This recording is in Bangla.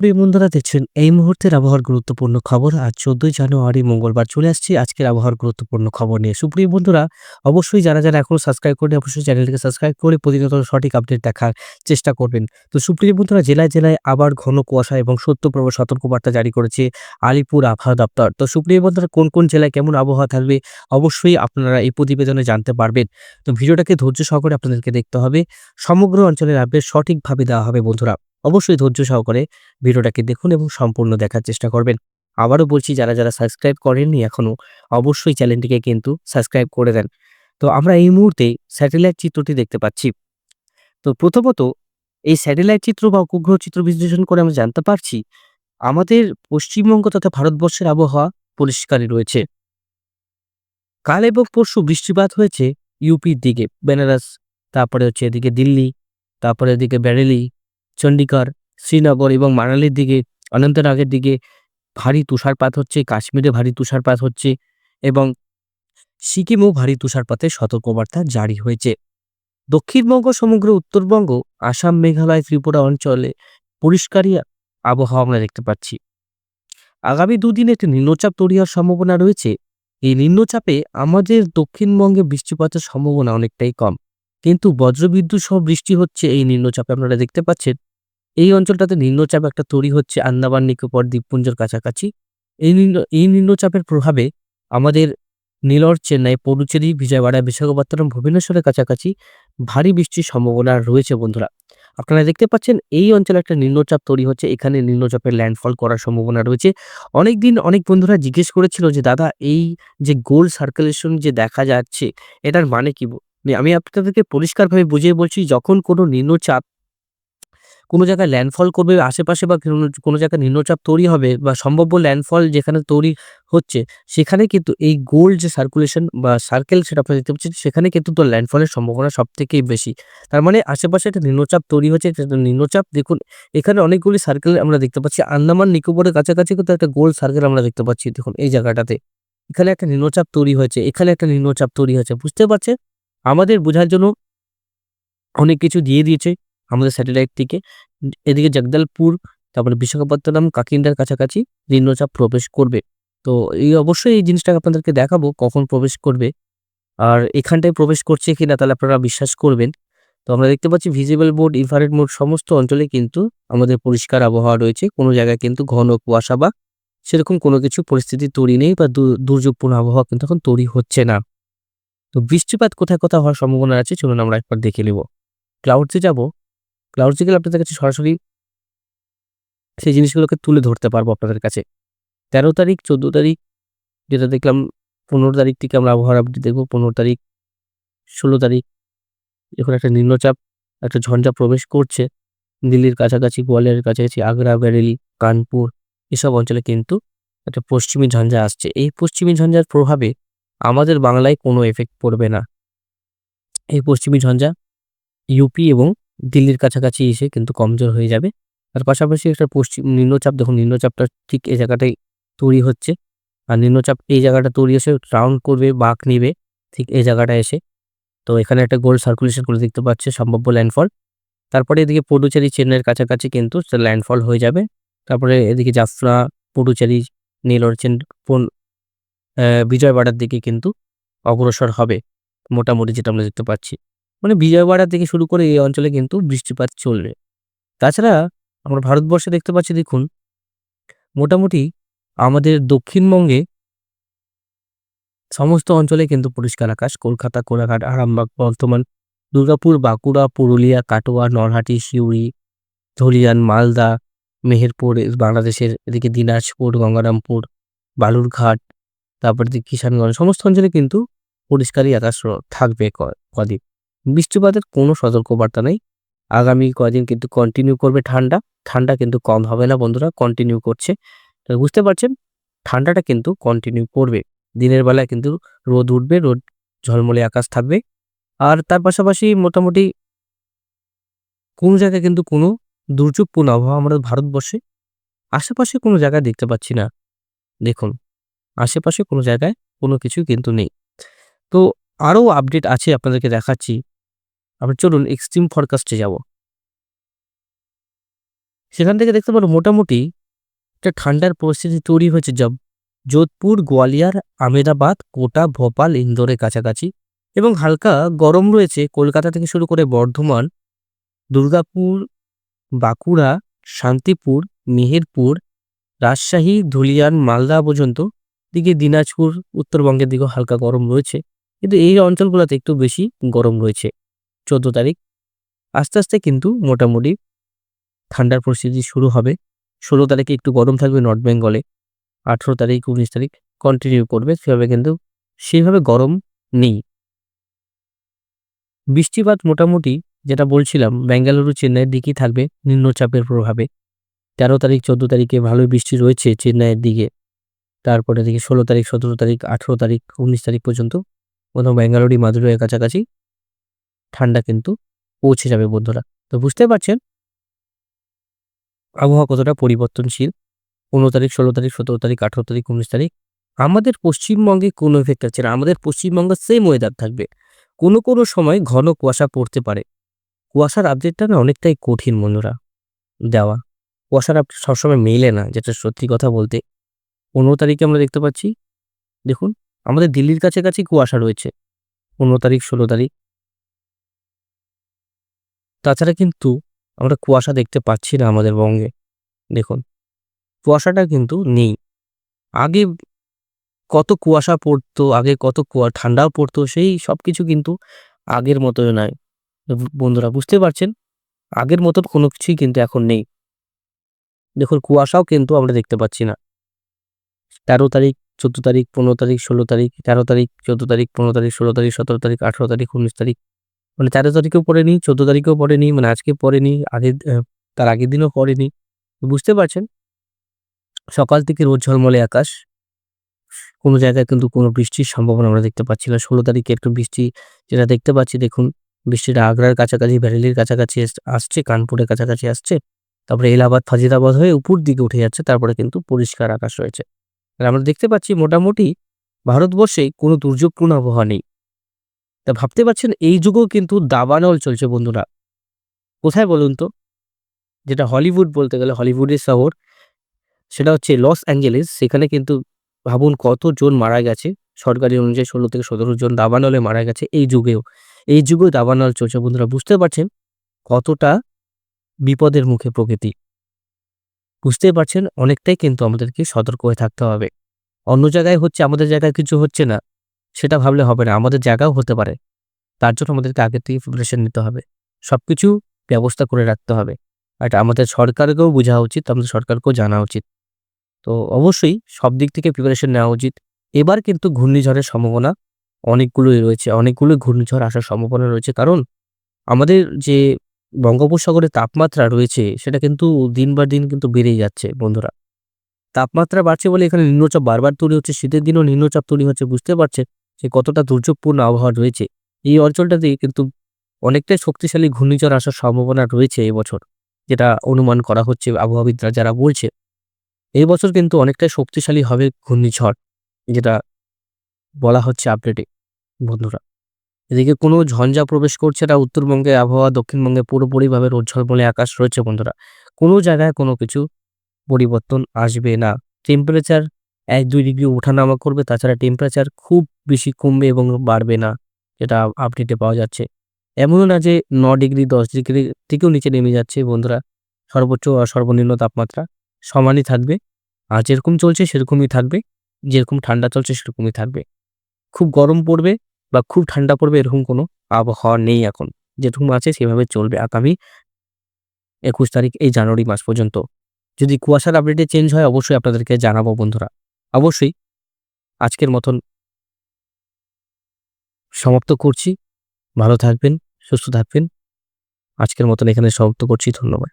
প্রিয় বন্ধুরা, দেখছেন এই মুহূর্তের আবহাওয়ার গুরুত্বপূর্ণ খবর। আজ চোদ্দই জানুয়ারি, মঙ্গলবার চলে আসছি। আজকের আবহাওয়ার গুরুত্বপূর্ণ খবর নিয়ে। সুপ্রিয় বন্ধুরা, অবশ্যই যারা যারা এখনও সাবস্ক্রাইব করেনি অবশ্যই চ্যানেলটিকে সাবস্ক্রাইব করে প্রতিনিয়ত সঠিক আপডেট দেখার চেষ্টা করবেন। তো সুপ্রিয় বন্ধুরা, জেলায় জেলায় আবার ঘন কুয়াশা এবং সত্যপ্রভ সতর্কবার্তা জারি করেছে আলিপুর আবহাওয়া দপ্তর। তো সুপ্রিয় বন্ধুরা, কোন কোন জেলায় কেমন আবহাওয়া থাকবে অবশ্যই আপনারা এই প্রতিবেদনে জানতে পারবেন। তো ভিডিওটাকে ধৈর্য সহকারে আপনাদেরকে দেখতে হবে। সমগ্র অঞ্চলের আপডেট সঠিকভাবে দেওয়া হবে বন্ধুরা। অবশ্যই ধৈর্য সহকারে ভিডিওটাকে দেখুন এবং সম্পূর্ণ দেখার চেষ্টা করবেন। আবারও বলছি, যারা যারা সাবস্ক্রাইব করেননি এখনও, অবশ্যই চ্যানেলটিকে কিন্তু সাবস্ক্রাইব করে দেন। তো আমরা এই মুহূর্তে স্যাটেলাইট চিত্রটি দেখতে পাচ্ছি। তো প্রথমত, এই স্যাটেলাইট চিত্র বা উপগ্রহ চিত্র বিশ্লেষণ করে আমরা জানতে পারছি, আমাদের পশ্চিমবঙ্গ তথা ভারতবর্ষের আবহাওয়া পরিষ্কারই রয়েছে। কাল এবং পরশু বৃষ্টিপাত হয়েছে ইউপির দিকে, বেনারস, তারপরে হচ্ছে এদিকে দিল্লি, তারপরে এদিকে ব্যারেলি চণ্ডীগড় শ্রীনগর এবং মানালির দিকে, অনন্তনাগের দিকে ভারী তুষারপাত হচ্ছে, কাশ্মীরে ভারী তুষারপাত হচ্ছে এবং সিকিমেও ভারী তুষারপাতের সতর্কবার্তা জারি হয়েছে। দক্ষিণবঙ্গ, সমগ্র উত্তরবঙ্গ, আসাম, মেঘালয়, ত্রিপুরা অঞ্চলে পরিষ্কারই আবহাওয়া আমরা দেখতে পাচ্ছি। আগামী দুদিনে একটি নিম্নচাপ তৈরি হওয়ার সম্ভাবনা রয়েছে। এই নিম্নচাপে আমাদের দক্ষিণবঙ্গে বৃষ্টিপাতের সম্ভাবনা অনেকটাই কম। কিন্তু বজ্রবিদ্যুৎ সহ বৃষ্টি হচ্ছে এই নিম্নচাপে, আপনারা দেখতে পাচ্ছেন। এই অঞ্চলটাতে নিম্নচাপ একটা তৈরি হচ্ছে আন্দামান নিকোবর দ্বীপপুঞ্জের কাছাকাছি। এই নিম্ন, এই নিম্নচাপের প্রভাবে আমাদের নীলর চেন্নাই পৌডুচেরি বিজয়ওয়াড়া, বিশাখাপত্তনম, ভুবনেশ্বরের কাছাকাছি ভারী বৃষ্টির সম্ভাবনা রয়েছে বন্ধুরা। আপনারা দেখতে পাচ্ছেন এই অঞ্চলে একটা নিম্নচাপ তৈরি হচ্ছে, এখানে নিম্নচাপের ল্যান্ডফল করার সম্ভাবনা রয়েছে। অনেক দিন অনেক বন্ধুরা জিজ্ঞেস করেছিল যে, দাদা, এই যে গোল সার্কুলেশন যে দেখা যাচ্ছে, এটার মানে কি? আমি আপনাদেরকে পরিষ্কারভাবে বুঝিয়ে বলছি, যখন কোনো নিম্নচাপ কোনো জায়গায় ল্যান্ডফল করবে আশেপাশে বা কোনো জায়গায় নিম্নচাপ তৈরি হবে বা সম্ভাব্য ল্যান্ডফল যেখানে তৈরি হচ্ছে, সেখানে কিন্তু এই গোল যে সার্কুলেশন বা সার্কেল সেটা আপনারা দেখতে পাচ্ছেন, সেখানে কিন্তু তো ল্যান্ডফলের সম্ভাবনা সব থেকেই বেশি। তার মানে আশেপাশে একটা নিম্নচাপ তৈরি হচ্ছে নিম্নচাপ, দেখুন, এখানে অনেকগুলি সার্কেল আমরা দেখতে পাচ্ছি, আন্দামান নিকোবরের কাছাকাছি কিন্তু একটা গোল সার্কেল আমরা দেখতে পাচ্ছি, দেখুন, এই জায়গাটাতে। এখানে একটা নিম্নচাপ তৈরি হয়েছে, এখানে একটা নিম্নচাপ তৈরি হয়েছে, বুঝতে পারছে আমাদের বোঝার জন্য অনেক কিছু দিয়ে দিয়েছে। আমাদের স্যাটেলাইট থেকে। এদিকে জগদলপুর, তারপরে বিশাখাপত্তনম, কাকিন্দার কাছাকাছি নিম্নচাপ প্রবেশ করবে। তো এই অবশ্যই এই জিনিসটাকে আপনাদেরকে দেখাবো, কখন প্রবেশ করবে আর এখানটায় প্রবেশ করছে কিনা তাহলে আপনারা বিশ্বাস করবেন। তো আমরা দেখতে পাচ্ছি ভিজিবল বোর্ড ইনফ্রারেড মোড সমস্ত অঞ্চলে কিন্তু আমাদের পরিষ্কার আবহাওয়া রয়েছে। কোনো জায়গায় কিন্তু ঘন কুয়াশা বা সেরকম কোনো কিছু পরিস্থিতি তৈরি নেই বা দুর্যোগপূর্ণ আবহাওয়া কিন্তু এখন তৈরি হচ্ছে না। তো বৃষ্টিপাত কোথায় কোথায় হওয়ার সম্ভাবনা আছে, চলুন আমরা একবার দেখে নেব। ক্লাউডসে যাব। ক্লাউডসে গেলে আপনাদের কাছে সরাসরি সেই জিনিসগুলোকে তুলে ধরতে পারব আপনাদের কাছে। তেরো তারিখ, চোদ্দ তারিখ, যেটা দেখলাম পনেরো তারিখ থেকে আমরা আবহাওয়ার আপডেট দেখব। পনেরো তারিখ, ষোলো তারিখ এখন একটা নিম্নচাপ, একটা ঝঞ্ঝা প্রবেশ করছে, দিল্লির কাছাকাছি গোয়ালিয়রের কাছাকাছি, আগ্রা বেরেলি কানপুর, এসব অঞ্চলে কিন্তু একটা পশ্চিমী ঝঞ্ঝা আসছে। এই পশ্চিমী ঝঞ্ঝার প্রভাবে আমাদের বাংলায় কোনো এফেক্ট পড়বে না। এই পশ্চিমী ঝঞ্ঝা ইউপি এবং দিল্লির কাছাকাছি এসে কিন্তু কমজোর হয়ে যাবে। তার পাশাপাশি একটা পশ্চিম, নিম্নচাপ, দেখুন নিম্নচাপটা ঠিক এই জায়গাটাই তৈরি হচ্ছে। আর নিম্নচাপ এই জায়গাটা তৈরি এসে রাউন্ড করবে, বাঁক নিবে ঠিক এই জায়গাটা এসে। তো এখানে একটা গোল্ড সার্কুলেশন করে দেখতে পাচ্ছে, সম্ভাব্য ল্যান্ডফল তারপরে এদিকে পডুচেরি চেন্নাইয়ের কাছাকাছি কিন্তু ল্যান্ডফল হয়ে যাবে। তারপরে এদিকে জাফরা পডুচেরি নীলরচেন বিজয়বাড়ার দিকে কিন্তু অগ্রসর হবে। মোটামুটি যেটা আমরা দেখতে পাচ্ছি। মানে বিজয়বাড়া থেকে শুরু করে এই অঞ্চলে কিন্তু বৃষ্টিপাত চলবে। তাছাড়া আমরা ভারতবর্ষে দেখতে পাচ্ছি, দেখুন, মোটামুটি আমাদের দক্ষিণবঙ্গে সমস্ত অঞ্চলে কিন্তু পরিষ্কার আকাশ। কলকাতা, কোলাঘাট, আরামবাগ, বর্ধমান, দুর্গাপুর, বাঁকুড়া, পুরুলিয়া, কাটোয়া নরহাটি সিউড়ি, ধলিয়ান, মালদা, মেহেরপুর, বাংলাদেশের এদিকে দিনাজপুর, গঙ্গারামপুর, বালুরঘাট, তারপর দিকে কিষানগঞ্জ, সমস্ত অঞ্চলে কিন্তু পরিষ্কারই আকাশ থাকবে কদিন। বৃষ্টিপাতের কোনো সতর্কবার্তা নেই। আগামী কদিন কিন্তু কন্টিনিউ করবে ঠান্ডা। ঠান্ডা কিন্তু কম হবে না বন্ধুরা কন্টিনিউ করছে। তো বুঝতে পারছেন? ঠান্ডাটা কিন্তু কন্টিনিউ করবে। দিনের বেলায় কিন্তু রোদ উঠবে, রোদ, ঝলমলে আকাশ থাকবে। আর তার পাশাপাশি মোটামুটি কোনো জায়গায় কিন্তু কোনো দুর্যোগপূর্ণ আবহাওয়া আমাদের ভারতবর্ষে আশেপাশে কোনো জায়গায় দেখতে পাচ্ছি না। দেখুন, আশেপাশে কোনো জায়গায় কোনো কিছু কিন্তু নেই। তো আরও আপডেট আছে আপনাদেরকে দেখাচ্ছি। আমরা চলুন এক্সট্রিম ফরকাস্টে যাব। সেখান থেকে দেখতে পারো মোটামুটি একটা ঠান্ডার পরিস্থিতি তৈরি হয়েছে যাব যোধপুর, গোয়ালিয়র আমেদাবাদ কোটা, ভোপাল, ইন্দোরের কাছাকাছি এবং হালকা গরম রয়েছে কলকাতা থেকে শুরু করে বর্ধমান, দুর্গাপুর, বাঁকুড়া, শান্তিপুর, মেহেরপুর, রাজশাহী, ধুলিয়ান, মালদা পর্যন্ত, দিকে দিনাজপুর, উত্তরবঙ্গের দিকেও হালকা গরম রয়েছে। কিন্তু এই অঞ্চলগুলোতে একটু বেশি গরম রয়েছে। চোদ্দ তারিখ। আস্তে আস্তে কিন্তু মোটামুটি ঠান্ডার পরিস্থিতি শুরু হবে। ষোলো তারিখে একটু গরম থাকবে নর্থ বেঙ্গলে। আঠেরো তারিখ, উনিশ তারিখ কন্টিনিউ করবে। সেভাবে কিন্তু সেইভাবে গরম নেই। বৃষ্টিপাত মোটামুটি যেটা বলছিলাম, বেঙ্গালুরু, চেন্নাইয়ের দিকেই থাকবে নিম্নচাপের প্রভাবে। তেরো তারিখ, চোদ্দ তারিখে ভালোই বৃষ্টি রয়েছে চেন্নাইয়ের দিকে। তারপরে দিকে ষোলো তারিখ, সতেরো তারিখ, আঠেরো তারিখ, উনিশ তারিখ পর্যন্ত কোথাও বেঙ্গালুরি মাদুরের কাছাকাছি ঠান্ডা কিন্তু পৌঁছে যাবে বন্ধুরা। তো বুঝতে পারছেন? আবহাওয়া কতটা পরিবর্তনশীল? পনেরো তারিখ, ষোলো তারিখ, সতেরো তারিখ, আঠেরো তারিখ, উনিশ তারিখ। আমাদের পশ্চিমবঙ্গে কোনো এফেক্ট আছে না আমাদের পশ্চিমবঙ্গে সেম ওয়েদার থাকবে। কোনো কোনো সময় ঘন কুয়াশা পড়তে পারে। কুয়াশার আপডেটটা না অনেকটাই কঠিন বন্ধুরা, দেওয়া। কুয়াশার আপডেট সবসময় মেলে না, যেটা সত্যি কথা বলতে। পনেরো তারিখে আমরা দেখতে পাচ্ছি, দেখুন, আমাদের দিল্লির কাছাকাছি কুয়াশা রয়েছে। পনেরো তারিখ, ষোলো তারিখ তাছাড়া কিন্তু আমরা কুয়াশা দেখতে পাচ্ছি না আমাদের বঙ্গে। দেখুন, কুয়াশাটা কিন্তু নেই। আগে কত কুয়াশা পড়তো, আগে কত কুয়া, ঠান্ডাও পড়তো, সেই সব কিছু কিন্তু আগের মতোই নয়। বন্ধুরা, বুঝতে পারছেন? আগের মতন কোনো কিছুই কিন্তু এখন নেই। দেখুন, কুয়াশাও কিন্তু আমরা দেখতে পাচ্ছি না। তেরো তারিখ, চোদ্দ তারিখ, পনেরো তারিখ, ষোলো তারিখ, তেরো তারিখ, চোদ্দ তারিখ, পনেরো তারিখ, ষোলো তারিখ, সতেরো তারিখ, আঠেরো তারিখ, উনিশ তারিখ। মানে তেরো তারিখেও পড়েনি, চোদ্দ তারিখেও পড়েনি মানে আজকে পড়েনি আগের তার আগের দিনও পড়েনি। বুঝতে পারছেন? সকাল থেকে রোদ ঝলমলে আকাশ। কোনো জায়গায় কিন্তু কোনো বৃষ্টির সম্ভাবনা আমরা দেখতে পাচ্ছি না। ষোলো তারিখে একটু বৃষ্টি যেটা দেখতে পাচ্ছি, দেখুন বৃষ্টিটা আগ্রার কাছাকাছি ভ্যালির কাছাকাছি আসছে, কানপুরের কাছাকাছি আসছে। তারপরে এলাহাবাদ ফাজিদাবাদ হয়ে উপর দিকে উঠে যাচ্ছে, তারপরে কিন্তু পরিষ্কার আকাশ রয়েছে। আর আমরা দেখতে পাচ্ছি মোটামুটি ভারতবর্ষে কোনো দুর্যোগপূর্ণ আবহাওয়া নেই। তা ভাবতে পারছেন? এই যুগেও কিন্তু দাবানল চলছে বন্ধুরা। কোথায় বলুন তো? যেটা হলিউড বলতে গেলে হলিউডের শহর, সেটা হচ্ছে লস অ্যাঞ্জেলেস। সেখানে কিন্তু ভাবুন কতজন মারা গেছে? সরকারি অনুযায়ী ষোলো থেকে সতেরো জন দাবানলে মারা গেছে এই যুগেও। এই যুগেও দাবানল চলছে বন্ধুরা, বুঝতে পারছেন? কতটা বিপদের মুখে প্রকৃতি। বুঝতেই পারছেন? অনেকটাই কিন্তু আমাদেরকে সতর্ক হয়ে থাকতে হবে। অন্য জায়গায় হচ্ছে, আমাদের জায়গায় কিছু হচ্ছে না। সেটা ভাবলে হবে না, আমাদের জায়গাও হতে পারে। তার জন্য আমাদেরকে আগে থেকে প্রিপারেশন নিতে হবে। সব কিছু ব্যবস্থা করে রাখতে হবে। আর আমাদের সরকারকেও বোঝা উচিত, আমাদের সরকারকেও জানা উচিত। তো অবশ্যই সব দিক থেকে প্রিপারেশন নেওয়া উচিত। এবার কিন্তু ঘূর্ণিঝড়ের সম্ভাবনা অনেকগুলোই রয়েছে। অনেকগুলো ঘূর্ণিঝড় আসার সম্ভাবনা রয়েছে। কারণ আমাদের যে বঙ্গোপসাগরের তাপমাত্রা রয়েছে, সেটা কিন্তু দিন বার দিন কিন্তু বেড়েই যাচ্ছে বন্ধুরা। তাপমাত্রা বাড়ছে বলে এখানে নিম্নচাপ বারবার তৈরি হচ্ছে, শীতের দিনও নিম্নচাপ তৈরি হচ্ছে বুঝতে পারছে যে কতটা দুর্যোগপূর্ণ আবহাওয়া রয়েছে, এই অঞ্চলটাতে কিন্তু অনেকটাই শক্তিশালী ঘূর্ণিঝড় আসার সম্ভাবনা রয়েছে এবছর যেটা অনুমান করা হচ্ছে আবহাওয়াবিদরা যারা বলছে। এই বছর কিন্তু অনেকটাই শক্তিশালী হবে ঘূর্ণিঝড়, যেটা বলা হচ্ছে আপডেটে, বন্ধুরা। এদিকে কোনো ঝঞ্ঝা প্রবেশ করছে না, উত্তরবঙ্গে আবহাওয়া, দক্ষিণবঙ্গে পুরোপুরিভাবে রোজ্জল বলে আকাশ রয়েছে বন্ধুরা। কোনো জায়গায় কোনো কিছু পরিবর্তন আসবে না। টেম্পারেচার এক দুই ডিগ্রি ওঠানামা করবে, তাছাড়া টেম্পারেচার খুব বেশি কমবে এবং বাড়বে না, যেটা আপডেটে পাওয়া যাচ্ছে। এমনও না যে ন ডিগ্রি, দশ ডিগ্রি থেকেও নিচে নেমে যাচ্ছে বন্ধুরা। সর্বোচ্চ আর সর্বনিম্ন তাপমাত্রা সমানই থাকবে। আর যেরকম চলছে সেরকমই থাকবে, যেরকম ঠান্ডা চলছে সেরকমই থাকবে। খুব গরম পড়বে বা খুব ঠান্ডা পড়বে এরকম কোনো আবহাওয়া নেই এখন। যেরকম আছে সেভাবে চলবে আগামী একুশ তারিখ, এই জানুয়ারি মাস পর্যন্ত। যদি কুয়াশার আপডেটে চেঞ্জ হয়, অবশ্যই আপনাদেরকে জানাব বন্ধুরা। অবশ্যই আজকের মতন সমাপ্ত করছি। ভালো থাকবেন, সুস্থ থাকবেন। আজকের মতন এখানে সমাপ্ত করছি। ধন্যবাদ।